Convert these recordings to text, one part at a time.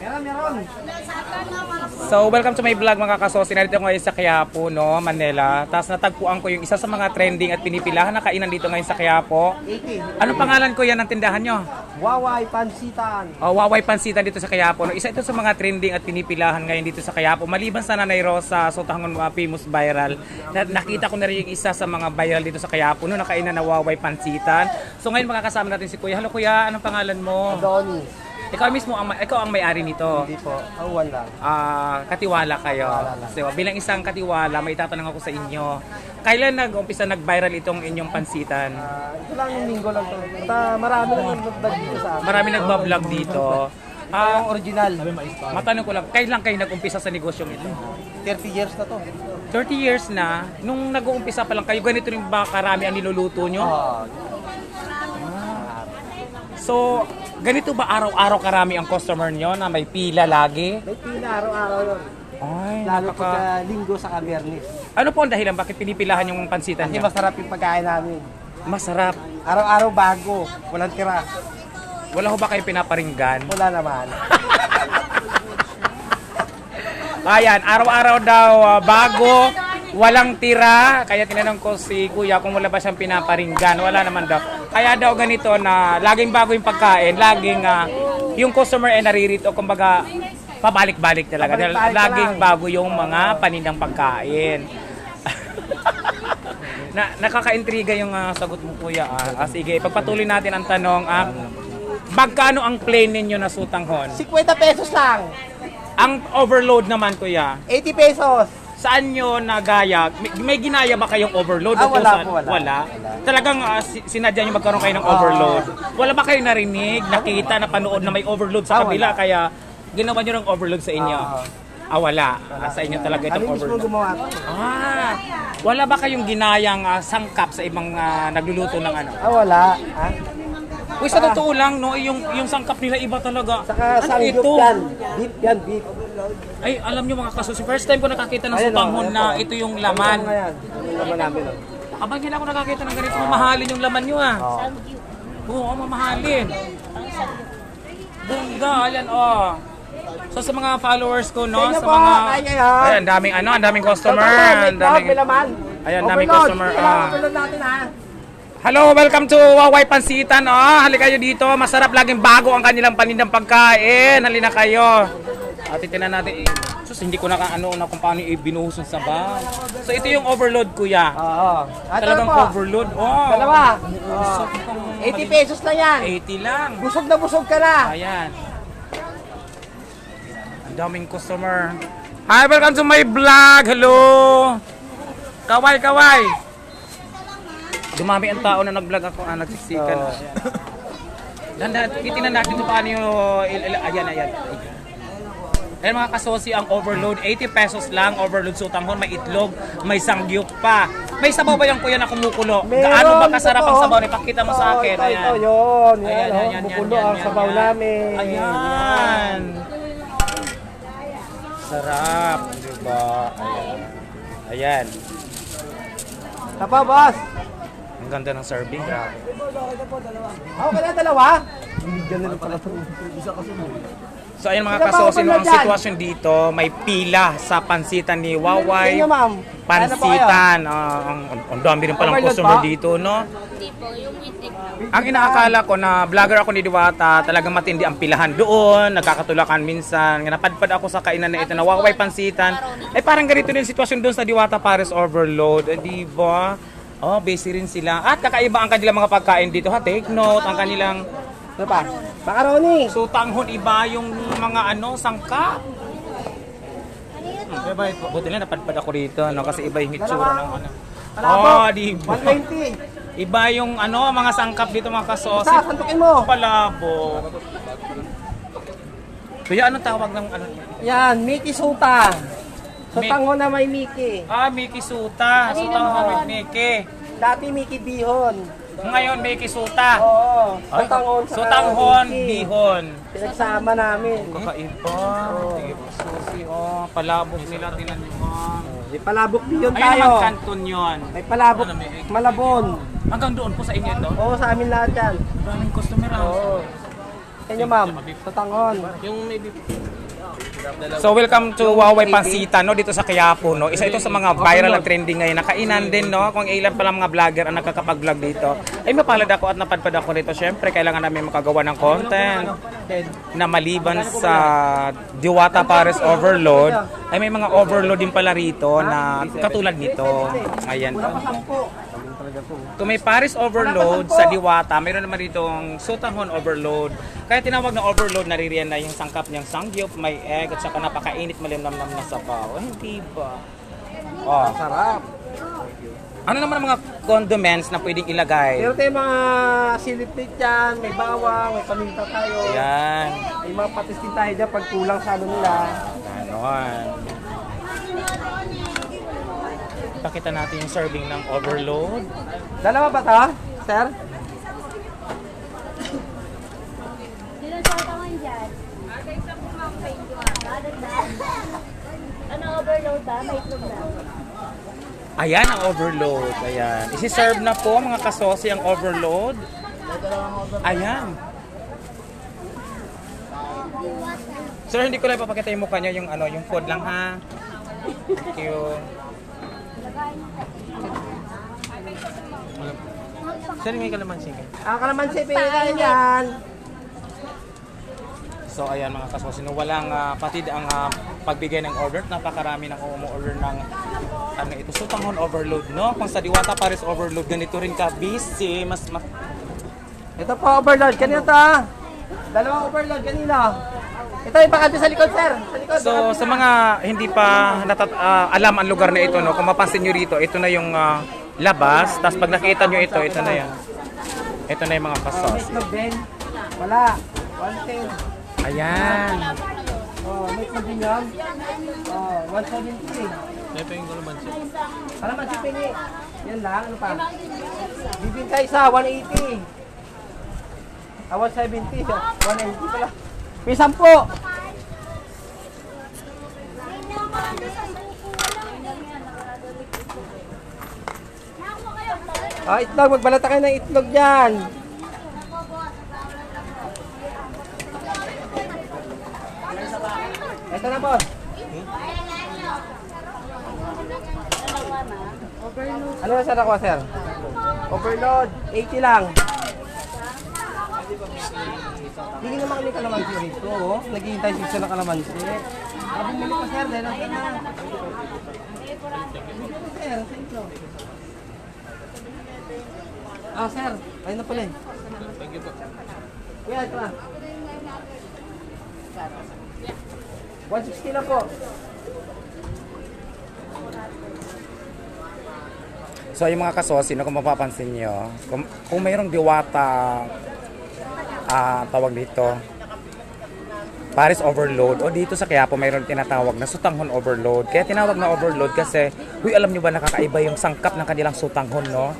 Meron, meron. So, welcome to my vlog mga kasosi. Nandito ako ngayon sa Quiapo, no, Manila. Tapos natagpuan ko yung isa sa mga trending at pinipilahan na kainan dito ngayon sa Quiapo. 80. Anong pangalan ko yan ng tindahan nyo? Waway, pansitan. Oh, Waway Pansitan dito sa Quiapo. No? Isa ito sa mga trending at pinipilahan ngayon dito sa Quiapo. Maliban sa Nanay Rosa, so tangon mga famous viral. Na, nakita ko na rin yung isa sa mga viral dito sa Quiapo. No, nakainan na Waway Pansitan. So ngayon makakasama natin si Kuya. Hello Kuya, anong pangalan mo? Donnie. Ikaw mismo, ang, ikaw ang may-ari nito. Hindi po. Awan lang. Ah, katiwala kayo. So, bilang isang katiwala, may tatanong ako sa inyo. Kailan nag-umpisa nag-viral itong inyong pansitan? Ah, ito lang yung linggo lang to. Ah, marami na nagdag dito sa amin. Marami nagbablog dito. Ah, Ah, yung original. matanong ko lang, kailan kayo nag-umpisa sa negosyong ito? 30 years na to. 30 years na, nung nag-uumpisa pa lang kayo, ganito rin ba karami ang niluluto nyo? Oh, So, ganito ba araw-araw karami ang customer nyo na may pila lagi? may pila araw-araw yun. Ay, Lalo nakaka... pagka linggo sa kabernis. Ano po ang dahilan bakit pinipilahan yung pansitan Kasi nyo? masarap yung pagkain namin. Masarap. Araw-araw bago. Walang tira. Wala ho ba kayo pinaparinggan? Wala naman. Ayan, araw-araw daw ah, bago, walang tira. Kaya tinanong ko si Kuya kung wala ba siyang pinaparinggan. Wala naman daw. Kaya daw ganito na laging bago yung pagkain, laging ah, yung customer ay naririto, kumbaga pabalik-balik talaga. Dahil Pabalik-balik ka laging lang. bago yung mga panindang pagkain. na nakakaintriga yung ah, sagot mo kuya. Ah, Ah, sige, pagpatuloy natin ang tanong. Ah, magkano ang plain ninyo na sutanghon? 50 pesos lang. Ang overload naman kuya. 80 pesos. Saan nyo nagaya? May, may ginaya ba kayong overload? Ah, wala po, wala. Wala? Talagang ah, si- sinadya nyo magkaroon kayo ng overload? Wala ba kayo narinig, nakita, napanood na may overload sa Ah, kabila? wala. Kaya ginawa nyo ng overload sa inyo? Ah. Ah, wala. Ah, sa inyo talaga Kami itong mismo overload. gumawa to. Ah, wala ba kayong ginayang ah, sangkap sa ibang ah, nagluluto ng ano? Ah, wala. Ha? Uy, sa totoo lang, no, yung, yung sangkap nila iba talaga. Saka ano sangyup ito? yan. Beef yan, beef. Ay, alam nyo mga kasusi, first time ko nakakita ng oh, sutanghon ayan na ito yung laman. nga yan? Yung laman namin. oh. Abang hindi ako nakakita ng ganito, mamahalin yung laman nyo ah. Oh. Oo, mamahalin. Bongga, ayan oh. So sa mga followers ko, no, Sa mga... Ayan, daming ano, ang daming customer. Ang daming... Ayan, daming customer, ah. Hello, welcome to Waway Pansitan. Oh, halika kayo dito. Masarap laging bago ang kanilang panindang pagkain. Halina kayo. At itinan natin. Sus, hindi ko na ka- ano na kung paano ibinuhos yung sabaw. So ito yung overload, kuya. Oo. At Talagang ano po? overload. Oh. Dalawa. Busog pang 80 pesos na yan. 80 lang. Busog na busog ka na. Ayan. Ang daming customer. Hi, welcome to my vlog. Hello. Kaway, kaway. Dumami ang tao na nag-vlog ako, ah, nagsiksikan. Oo. Dandan, titinan natin kung paano yung... il- il- Ayan, ayan. Ayan mga kasosi, ang overload, 80 pesos lang, overload sutanghon, may itlog, may sangyup pa. May sabaw ba yung kuya na kumukulo? Gaano ba kasarap ang sabaw? Ipakita mo sa Oo, akin. Ito, ito, Ayan. yun. Ayan, Yan, yan, oh. yan, Bukulo ang sabaw namin. Ayan. Sarap, di ba? Ayan. Ayan. Tapa, boss. Ang ganda ng serving. Grabe. Ako ka na dalawa? Na lang pala ito. So ayun mga Sino ba kasosi, no, ako ang sitwasyon dito, may pila sa pansitan ni Waway. Ma'am. Pansitan. Ang, ang dami rin palang Overload customer ba? dito, no? Hindi po, yung witik Ang inaakala ko na vlogger ako ni Diwata, talagang matindi ang pilahan doon, nagkakatulakan minsan. Nga napadpad ako sa kainan na ito na Waway Pansitan. Eh parang ganito din sitwasyon doon sa Diwata Paris Overload, eh, di ba? Oh, busy rin sila. At kakaiba ang kanilang mga pagkain dito. Ha, take note, ang kanilang Ano pa? Macaroni. sutanghon iba yung mga ano, sangkap. Hmm, Buti na napadpad ako rito, no? kasi iba yung itsura ng ano. Oh, di ba? 120. Iba yung ano, mga sangkap dito mga kasosi. Sa, santukin mo. Palabo. Kuya, anong tawag ng ano? Yan, Mickey Suta. So, Mi- tango na may Mickey. Ah, Mickey Suta. Sutang with Mickey. Dati Mickey Bihon. Ngayon, Mickey Suta. Oo. Ay, Sutanghon. saka Sutanghon, bihon. Pinagsama namin. Kakaiba. Sige po, susi. Oh, palabok nila, tinan nyo. Oh. May palabok bihon Ayun tayo. naman, kanton yun. May palabok Ano, may- malabon. Hanggang doon po sa inyo ito. Oo, sa amin lahat yan. Maraming customer ah. Oo. Kanya ma'am, sa tangon. So welcome to Huawei Pansita no dito sa Quiapo no. Isa ito sa mga viral at trending ngayon. Nakainan din no kung ilan pa lang mga vlogger ang nakakapag-vlog dito. Ay mapalad ako at napadpad ako dito. Syempre kailangan namin makagawa ng content na maliban sa Diwata Paris Overload ay may mga overload din pala rito na katulad nito. Ayan. Sampo. Kung may Paris overload sa Diwata, mayroon naman ditong Sutahon overload. Kaya tinawag na overload, naririyan na yung sangkap niyang sangyup, may egg, at saka napakainit malimnam-nam na sabaw. Hindi ba? Oh. Sarap. Ano naman ang mga condiments na pwedeng ilagay? Meron tayong mga silipit dyan, may bawang, may paminta tayo. Yan. May mga patis din tayo dyan pag kulang sa ano nila. Ganon. Pakita natin yung serving ng overload. Dalawa ba to, sir? Ano overload ba? May itlog na. Ayan ang overload. Ayan. Isi-serve na po mga kasosi ang overload. Ayan. Sir, hindi ko lang papakita yung mukha niyo, yung ano, yung food lang ha. Thank you. Sir, may kalamansi ka. Ah, kalamansi, pili tayo dyan. So ayan mga kasosi, no, walang ah, patid ang ah, pagbigay ng order. Napakarami ng umu-order ng ano ito, sutanghon overload, no? Kung sa Diwata Paris overload, ganito rin ka busy, mas mas Ito po, overload. Kanina to, ah. Dalawang overload kanina. Ito yung bakante sa likod, sir. Sa likod. So sa mga hindi pa natat, ah, alam ang lugar na ito, no, kung mapansin nyo rito, ito na yung ah, labas. Tapos pag nakita nyo ito, ito na yan. Ito na yung mga pasos. Wala. One thing. Ayan. Oh, may itlog din yan. Oh, 170. Ito yung kalamansi. Kalamansi, pili. Yan lang. Ano pa? Bibingka isa, 180. Ah, 170. 180 pala. May 10. Ah, itlog. Magbalata kayo ng itlog dyan. Ito na, boss. Ano na sir ako, sir? Overload. 80 lang. Hindi naman kami kalamansi rito, oh. Naghihintay siya ng kalamansi. Ah, bumili pa, sir. Dahil ang na. Sir. Sa ito. Ah, sir. Ayun na pala eh. Thank you po. Kuya, ito ah. 160 na po. So yung mga kasosi, no, kung mapapansin nyo, kung, kung mayroong diwata, ah tawag dito, Paris overload, o dito sa Quiapo mayroon tinatawag na sutanghon overload. Kaya tinawag na overload kasi, huy alam nyo ba nakakaiba yung sangkap ng kanilang sutanghon, no?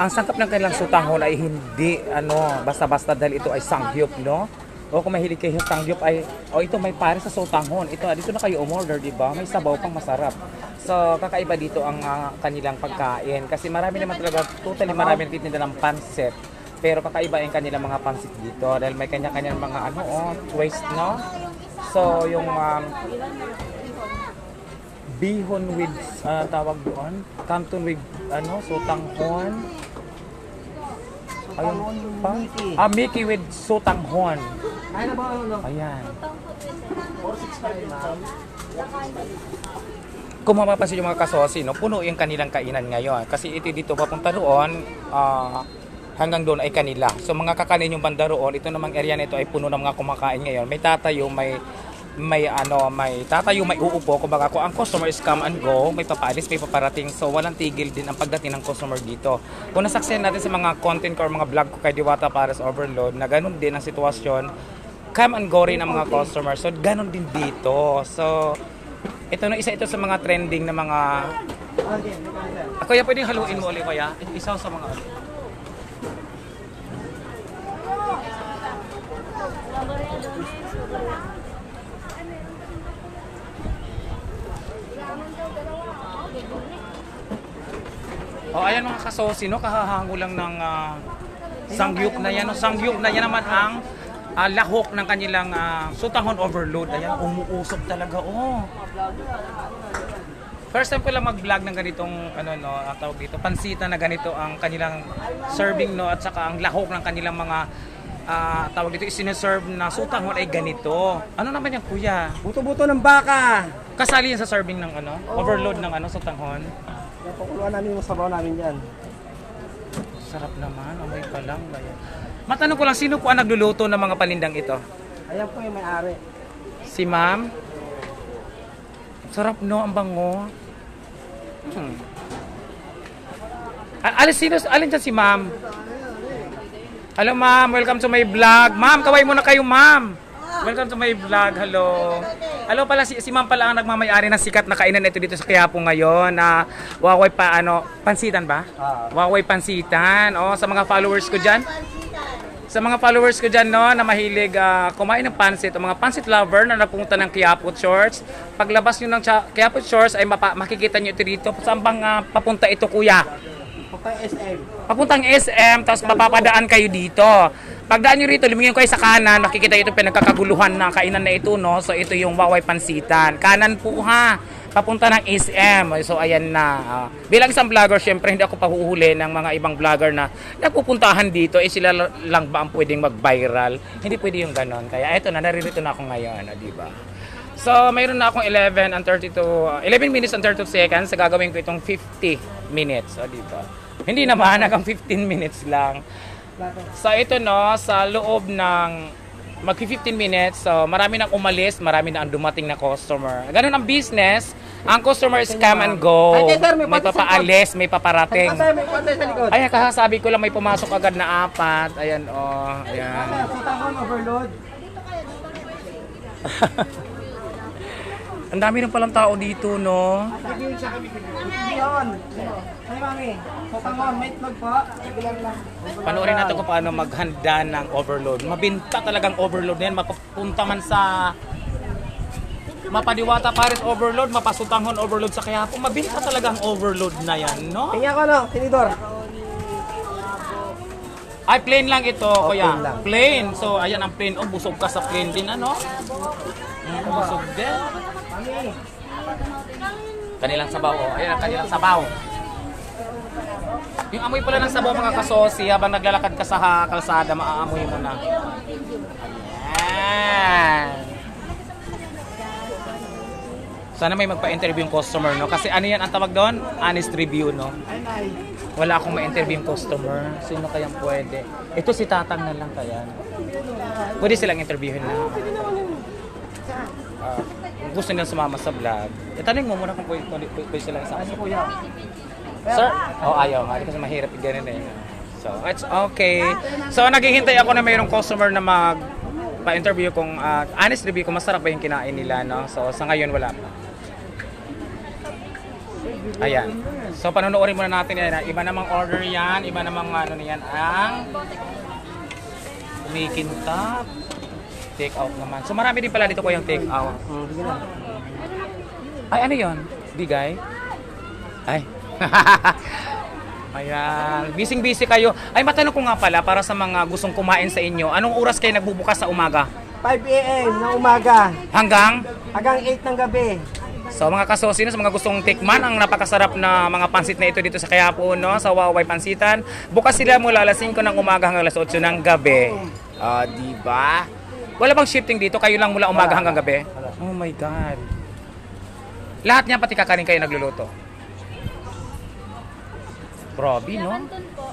Ang sangkap ng kanilang sutanghon ay hindi, ano, basta-basta dahil ito ay sangyup, no? O kung mahilig kayo sa sangyup ay, o ito may Paris sa sutanghon. Ito, dito na kayo umorder, di ba? May sabaw pang masarap. So, kakaiba dito ang ah, kanilang pagkain. Kasi marami naman talaga, totally marami nagtitinda ng pancit. Pero kakaiba yung kanilang mga pancit dito dahil may kanya-kanyang mga ano, oh, twist, no? So, yung um, bihon with, ah, tawag doon, canton with, ano, sutanghon. Ayun pa. Ah, Mickey with sutanghon. Ay na ba ano? Ayan. Kung mapapansin yung mga kasosi, no, puno yung kanilang kainan ngayon. Kasi ito dito papunta roon, ah, hanggang doon ay kanila. So mga kakanin yung banda roon, ito namang area na ito ay puno ng mga kumakain ngayon. May tatayo, may may ano, may tatayo, may uupo. Kumbaga kung ang customer is come and go, may papaalis, may paparating. So walang tigil din ang pagdating ng customer dito. Kung nasaksen natin sa mga content ko or mga vlog ko kay Diwata Paris Overload, na ganun din ang sitwasyon, come and go rin ang mga customers. So, ganun din dito. So, ito na isa ito sa mga trending na mga... Kuya, pwedeng haluin mo ulit, kuya? Isa sa mga... Oh, ayan mga kasosi, no? Kahahango lang ng ah, sangyup na yan. No? Sangyup na yan naman ang ah, lahok ng kanilang ah, sutanghon overload. Ayan, umuusok talaga. Oh. First time ko lang mag-vlog ng ganitong ano no, ang tawag dito, pansita na ganito ang kanilang serving no at saka ang lahok ng kanilang mga ah, tawag dito isineserve na sutanghon ay ganito. Ano naman yan, kuya? Buto-buto ng baka. Kasali yan sa serving ng ano, overload ng ano sutanghon. Napakuluan namin yung sabaw namin dyan. Sarap naman, amoy pa lang. Bayan. Matanong ko lang, sino po ang nagluluto ng mga palindang ito? Ayan po yung may-ari. Si ma'am? Sarap no, ang bango. Hmm. A- Alin, sino, alin dyan si ma'am? Hello ma'am, welcome to my vlog. Ma'am, kaway muna kayo ma'am. Welcome to my vlog, hello. Hello pala, si, si ma'am pala ang nagmamayari ng sikat na kainan ito dito sa Quiapo ngayon na Waway pa, ano, pansitan ba? Ah. Waway pansitan. Oh, sa mga followers ko dyan. Sa mga followers ko dyan, no, na mahilig ah, kumain ng pansit, o mga pansit lover na napunta ng Quiapo Shores, paglabas nyo ng Chia- Quiapo Shores ay mapa- makikita nyo ito dito. Saan bang ah, papunta ito, kuya? Papunta SM. Papuntang SM, tapos mapapadaan kayo dito. Pagdaan nyo rito, lumingin kayo sa kanan, makikita ito pinagkakaguluhan na kainan na ito, no? So, ito yung Waway Pansitan. Kanan po ha, papunta ng SM. So, ayan na. Ah, bilang isang vlogger, syempre, hindi ako pahuhuli ng mga ibang vlogger na nagpupuntahan dito. Eh, sila lang ba ang pwedeng mag-viral? Hindi pwede yung ganon. Kaya, eto na, naririto na ako ngayon, ah, di ba? So, mayroon na akong 11 and 32, uh, 11 minutes and 32 seconds. Sa gagawin ko itong 50 minutes. O, dito. Hindi naman, hanggang 15 minutes lang. So, ito no, sa loob ng mag 15 minutes, so marami nang umalis, marami na ang dumating na customer. Ganun ang business. Ang customer is come and go. Ay, sir, may May sa papaalis, may paparating. Patay, may patay sa likod. Ayan, kasasabi ko lang may pumasok agad na apat. Ayan, oh. Ayan. Sutangon overload. Ang dami rin palang tao dito, no? Yun. Ay, mami. Sutangon, may itlog po. Panoorin natin kung paano maghanda ng overload. Mabinta talagang overload na yan. Mapapunta man sa Mapadiwata Paris overload, mapasutanghon overload sa Quiapo. Mabinta talagang overload na yan, no? Tingnan ko no, tinidor. Ay, plain lang ito, Oh, kuya. plain lang. Plain. So, ayan ang plain. Oh, busog ka sa plain din, ano? Mm, busog din. Kanilang sabaw, oh. Ayan ang kanilang sabaw. Yung amoy pala ng sabaw, mga kasosi, habang naglalakad ka sa kalsada, maaamoy mo na. Ayan. Sana may magpa-interview yung customer, no? Kasi ano yan ang tawag doon? Honest review, no? Wala akong ma-interview yung customer. Sino kayang pwede? Ito si Tatang na lang kaya. Pwede silang interviewin na. Kung gusto nilang sumama sa vlog. Itanong mo muna kung pwede, pwede, pwede silang isama. Ano kuya? Sir? Oh, ayaw nga. Kasi mahirap yung ganun eh. So, it's okay. So, naghihintay ako na mayroong customer na mag pa-interview kung ah, honest review kung masarap ba yung kinain nila, no? So, sa ngayon wala pa. Ayan. So, panonoodin muna natin yan. Iba namang order yan. Iba namang ano niyan. Ang kumikintab. Take out naman. So, marami din pala dito ko yung take out. Na. Ay, ano yon? Bigay? Ay. Ayan. Bising-busy kayo. Ay, matanong ko nga pala, para sa mga gustong kumain sa inyo, anong oras kayo nagbubukas sa umaga? 5 a.m. ng umaga Hanggang? hanggang 8 ng gabi. So mga kasosino, sa mga gustong tikman ang napakasarap na mga pansit na ito dito sa Quiapo, no? sa Waway Pansitan. Bukas sila mula alas 5 ng umaga hanggang alas 8 ng gabi. Ah, di ba? Wala bang shifting dito? Kayo lang mula umaga hanggang gabi? Oh my God. Lahat niya pati kakanin kayo nagluluto. Grabe, no? Anton po.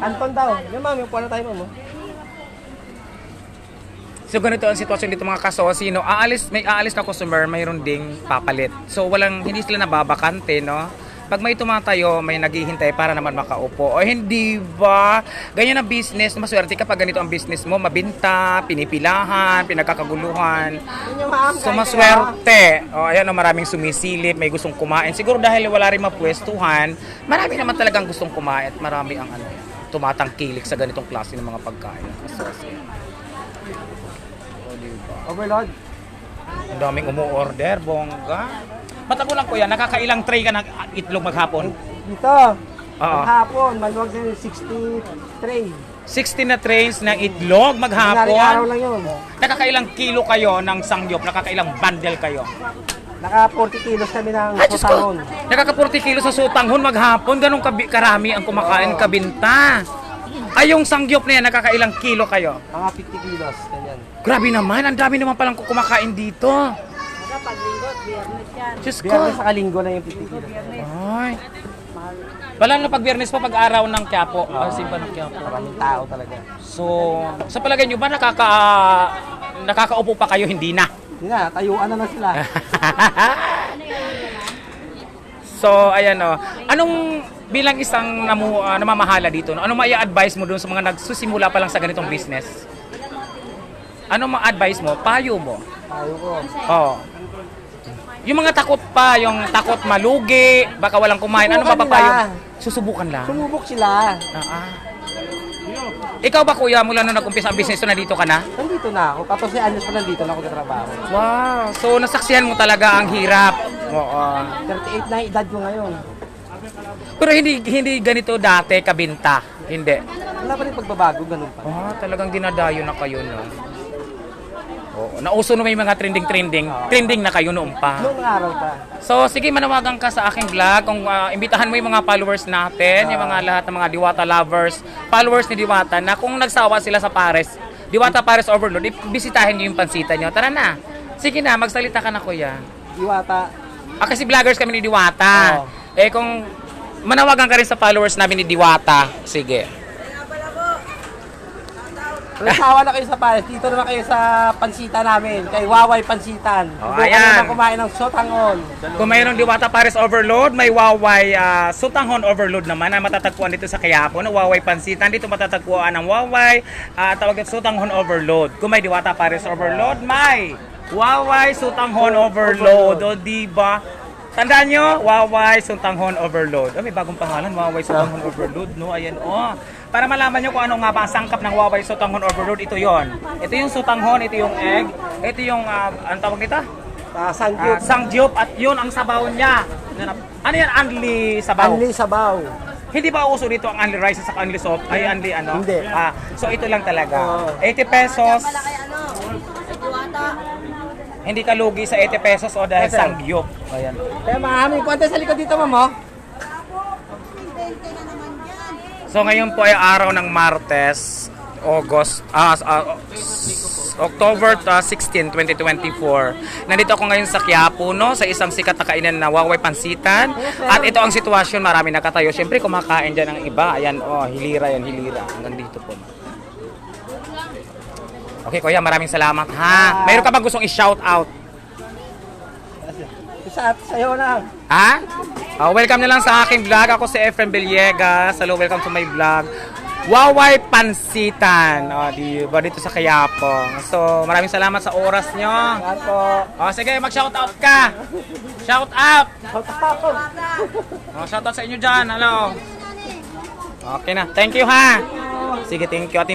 Anton. Daw. Yung mami, upuan na tayo mo. So ganito ang sitwasyon dito mga kasosi, no? Aalis, may aalis na customer, mayroon ding papalit. So walang, hindi sila nababakante, no? Pag may tumatayo, may naghihintay para naman makaupo. O hindi ba? Ganyan ang business. Maswerte kapag ganito ang business mo. Mabinta, pinipilahan, pinagkakaguluhan. So maswerte. O ayan o, maraming sumisilip, may gustong kumain. Siguro dahil wala rin mapwestuhan, marami naman talagang gustong kumain at marami ang ano, tumatangkilik sa ganitong klase ng mga pagkain. Kasosi. O, diba? kayo. Overload. Ang daming umu-order, bongga. Matabo lang kuya, nakakailang tray ka ng itlog maghapon? Dito. Oo. Maghapon, maluwag din 63. 16 na trains ng itlog Madaling araw maghapon. lang yun. Nakakailang kilo kayo ng sangyup? Nakakailang bundle kayo? Naka 40 kilos kami ng sotangon. Nakaka 40 kilo sa sutanghon maghapon. Ganong kabi- karami ang kumakain kabinta. Ay, yung sangyup na yan, nakakailang kilo kayo? Mga 50 kilos, ganyan. Grabe naman, ang dami naman palang kumakain dito. Diyos ko. Biyernes sa kalinggo na yung 50 kilos. Ay. Wala na pag biyernes pa pag araw ng Quiapo. Ah, simba ng Quiapo. Maraming tao talaga. So, sa palagay nyo ba nakaka nakakaupo pa kayo hindi na? Hindi na, tayuan na na sila. so, ayan o. Anong bilang isang namu, ah, namamahala dito, no? anong may advice mo doon sa mga nagsusimula pa lang sa ganitong business? Anong ma-advise mo? Payo mo? Tayo ko. Oo. Yung mga takot pa, yung takot malugi, baka walang kumain, ano Subukan mapapayo? nila. Susubukan lang. Sumubok sila. Ah, ah. Ikaw ba kuya, mula nung nag-umpisa ang business to, nandito ka na? Nandito na ako. 14 anos pa nandito na ako nagtrabaho. Wow. So nasaksihan mo talaga ang hirap. Oo. 38 na yung edad ko ngayon. Pero hindi hindi ganito dati kabinta. Hindi. Wala pa rin pagbabago, ganun pa. Ah, talagang dinadayo na kayo no. Oo. Nauso na may mga trending-trending. Trending na kayo noon pa. Noong araw pa. So, sige, manawagan ka sa aking vlog. Kung ah, imbitahan mo yung mga followers natin, yung mga lahat ng mga Diwata lovers, followers ni Diwata, na kung nagsawa sila sa Pares, Diwata Pares Overload, bisitahin niyo yung pansita niyo. Tara na. Sige na, magsalita ka na, kuya. Iwata. Ah, kasi vloggers kami ni Diwata. Oo. Eh, kung manawagan ka rin sa followers namin ni Diwata, sige. Resawa na kayo sa Paris. Dito naman kayo sa pansita namin. Kay Waway Pansitan. Oh, Subukan ayan. naman kumain ng sotangon. Kung mayroong Diwata Pares Overload, may Waway ah, Sutanghon Overload naman na matatagpuan dito sa Quiapo. No? Waway Pansitan, dito matatagpuan ang Waway, ah, tawag ito Sutanghon Overload. Kung may Diwata Pares Overload, may Waway Sutanghon Overload. O diba? Tandaan nyo, Waway Sutanghon Overload. Oh, may bagong pangalan, Waway Sutanghon Overload. No? Ayan, oh. Para malaman nyo kung ano nga ba ang sangkap ng Waway Sutanghon Overload, ito yon. Ito yung sutanghon, ito yung egg, ito yung, ah, anong tawag nito? Uh, Ah, Sangyup. sangyup at yun ang sabaw niya. Ano yan? Unli sabaw? Anli Sabaw. Hindi ba uso dito ang unli rice at unli soup? Ay, unli ano? Hindi. Ah, so ito lang talaga. Oo. 80 pesos. Hindi ka lugi sa 80 pesos o dahil Yes, sir. sangyup. Ayan. Kaya maraming kwante sa likod dito, ma'am. oh. So ngayon po ay araw ng Martes, August, ah, ah, s- October ah, 16, 2024. Nandito ako ngayon sa Quiapo, no, sa isang sikat na kainan na Waway Pansitan. At ito ang sitwasyon, marami nakatayo. Siyempre kumakain dyan ang iba. Ayan, oh, hilira yan, hilira. Hanggang dito po. Okay, kuya, maraming salamat ha. Mayroon ka ba gustong i-shout out? At sayo na. Ha? Ah, welcome na lang sa aking vlog. Ako si Efren Villegas. Hello, welcome to my vlog. Waway Pansitan. O, di ba dito sa Kayapo. So, maraming salamat sa oras nyo. Yan po. O, sige, mag-shout out ka. Shout out. Shout out. O, shout out sa inyo dyan. Hello. Okay na. Thank you ha. Sige, thank you. At